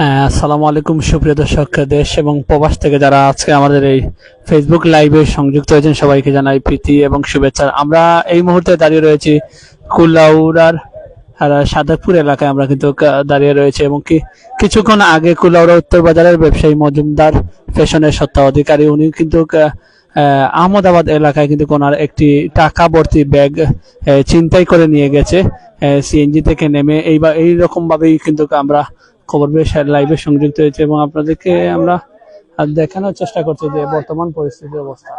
আসসালামু আলাইকুম, সুপ্রিয় দর্শক, দেশ এবং প্রবাস থেকে যারা আজকে আমাদের এই ফেসবুক লাইভে সংযুক্ত হয়েছেন, সবাইকে জানাই প্রীতি এবং শুভেচ্ছা। আমরা এই মুহূর্তে দাঁড়িয়ে রয়েছি কুলাউড়ার সাদাপুর এলাকায় আমরা কিন্তু দাঁড়িয়ে রয়েছে এবং কি, কিছুক্ষণ আগে কুলাউড়া উত্তর বাজারের ব্যবসায়ী মজুমদার ফ্যাশনের সত্তা অধিকারী উনি কিন্তু আহমদাবাদ এলাকায় কিন্তু ওনার একটি টাকা ভর্তি ব্যাগ চিন্তাই করে নিয়ে গেছে সিএনজি থেকে নেমে। এইবার এইরকম ভাবেই কিন্তু আমরা খবর পেয়ে লাইভে সংযুক্ত হয়েছে এবং আপনাদেরকে আমরা দেখানোর চেষ্টা করছি যে বর্তমান পরিস্থিতির অবস্থা।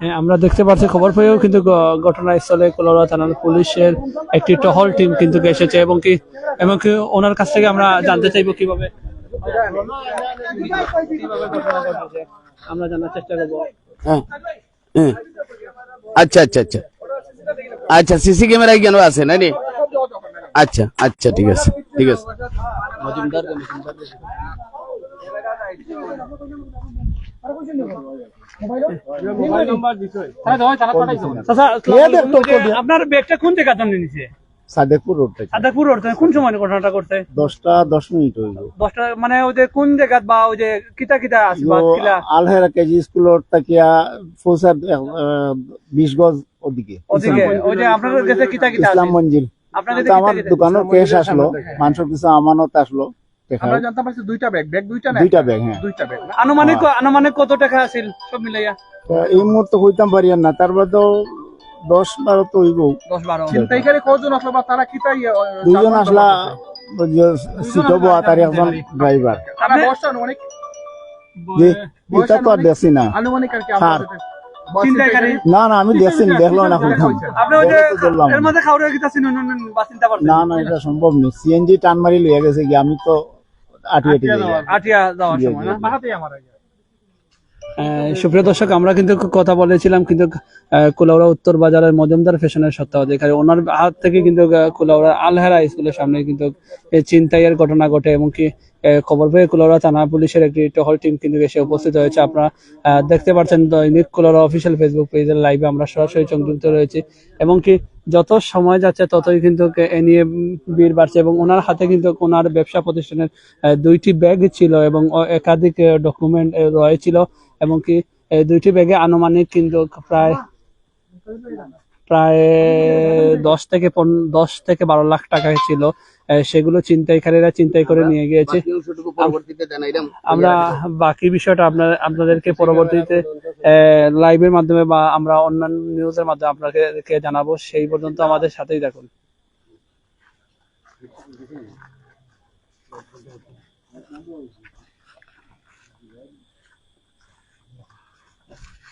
হ্যাঁ, আমরা দেখতে পাচ্ছি খবর পেয়েও কিন্তু ঘটনাস্থলে কোলাউড়া থানার পুলিশের একটি টহল টিম কিন্তু এসেছে এবং কি এবং কি ওনার কাছ থেকে আমরা জানতে চাইব কীভাবে আমরা জানার চেষ্টা করব। হ্যাঁ হ্যাঁ। আচ্ছা আচ্ছা আচ্ছা। আচ্ছা সিসি ক্যামেরায় কেন আছে না? রে আচ্ছা আচ্ছা ঠিক আছে ঠিক আছে। মজুমদার আপনার ব্যাগটা কোন জায়গা জন্য নিছে সাদেকপুর রোড থেকে সাদাপুর রোড থেকে কোন সময় ঘটনাটা করছে দশটা দশ মিনিট হইব দশটা মানে ওই যে কোন জায়গা বা ওই যে কিতা কিতা আসবা কিলা? আলহেরা কেজি স্কুলের তাকিয়া বিশ গজ ওদিকে ওদিকে ওই যে আপনাদের কাছে কিতা কিতা ইসলাম মঞ্জিল। আমার দোকানের ক্যাশ আসলো মানুষের কিছু আমানত আসলো টাকা আমরা জানতে পারছি দুইটা ব্যাগ। ব্যাগ দুইটা না? দুইটা ব্যাগ হ্যাঁ। দুইটা ব্যাগ। আনুমানিক আনুমানিক কত টাকা আছিল? সব মিলাইয়া। এই মুহূর্তে হইতাম পারি না তারপর তো দশ বারো তো হইব। দশ বারো। ছিনতাইকারী কজন আসলো বা তারা কি তাই দুইজন আসলা সিটো বোয়া তার একজন ড্রাইভার। তারা বয়সটা আনুমানিক এটা তো আর দেখছি না। না না আমি দেখছি না, না। খুলতাম এটা সম্ভব নেই সিএনজি টান মারি লইয়া গেছে কি আমি তো আটি আটি আটিয়া যাওয়ার সময় না। সুপ্রিয় দর্শক, আমরা কিন্তু কথা বলেছিলাম কিন্তু কুলাউড়া উত্তর বাজারের মজুমদার ফ্যাশনের সত্তা অধিকারী ওনার হাত থেকে কিন্তু কুলাউড়া আলহেরা স্কুলের সামনে কিন্তু এই ছিনতাইয়ের ঘটনা ঘটে এবং কি খবর পেয়ে কুলাউড়া থানা পুলিশের একটি টহল টিম কিন্তু এসে উপস্থিত হয়েছে। আপনারা দেখতে পাচ্ছেন দৈনিক কুলাউড়া অফিসিয়াল ফেসবুক পেজের লাইভে আমরা সরাসরি সংযুক্ত রয়েছি। এবং কি যত সময় যাচ্ছে, ততই কিন্তু, এ নিয়ে ভিড় বাড়ছে এবং ওনার হাতে কিন্তু ওনার ব্যবসা প্রতিষ্ঠানের দুইটি ব্যাগ ছিল এবং একাধিক ডকুমেন্ট রয়েছিল। এবং কি এই দুইটি ব্যাগে আনুমানিক কিন্তু প্রায় প্রায় দশ থেকে পন- দশ থেকে বারো লাখ টাকা ছিল। সেগুলো ছিনতাইকারীরা চিন্তাই করে নিয়ে গিয়েছে। আমরা বাকি বিষয়টা আপনার আপনাদেরকে পরবর্তীতে লাইভের মাধ্যমে বা আমরা অন্যান্য নিউজের মাধ্যমে আপনাদেরকে জানাব। সেই পর্যন্ত আমাদের সাথেই থাকুন।